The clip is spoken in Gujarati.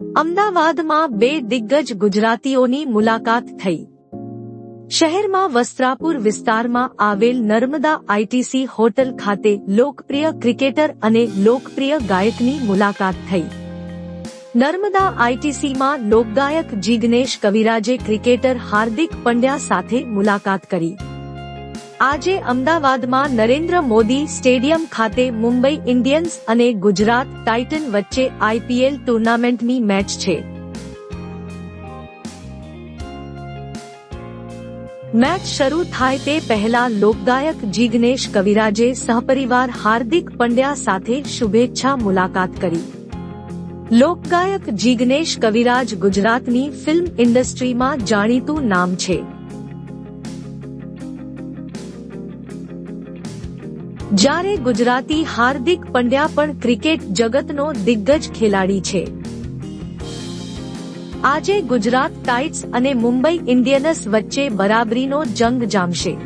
અમદાવાદમાં બે દિગ્ગજ ગુજરાતીઓની મુલાકાત થઈ. શહેરમાં વસ્ત્રાપુર વિસ્તારમાં આવેલ નર્મદા આઈટીસી હોટલ ખાતે લોકપ્રિય ક્રિકેટર અને લોકપ્રિય ગાયકની મુલાકાત થઈ. નર્મદા આઈટીસીમાં લોકગાયક જિગ્નેશ કવિરાજે ક્રિકેટર હાર્દિક પંડ્યા સાથે મુલાકાત કરી. આજે અમદાવાદમાં નરેન્દ્ર મોદી સ્ટેડિયમ ખાતે મુંબઈ ઇન્ડિયન્સ અને ગુજરાત ટાઇટન વચ્ચે આઈપીએલ ટુર્નામેન્ટની મેચ છે. મેચ શરૂ થાય તે પહેલા લોકગાયક જીગ્નેશ કવિરાજે સહપરિવાર હાર્દિક પંડ્યા સાથે શુભેચ્છા મુલાકાત કરી. લોકગાયક જીગ્નેશ કવિરાજ ગુજરાતની ફિલ્મ ઇન્ડસ્ટ્રીમાં જાણીતું નામ છે. જ્યારે ગુજરાતી હાર્દિક પંડ્યા પણ ક્રિકેટ જગતનો દિગ્ગજ ખેલાડી છે. આજે ગુજરાત ટાઇટ્સ અને મુંબઈ ઇન્ડિયન્સ વચ્ચે બરાબરીનો જંગ જામશે.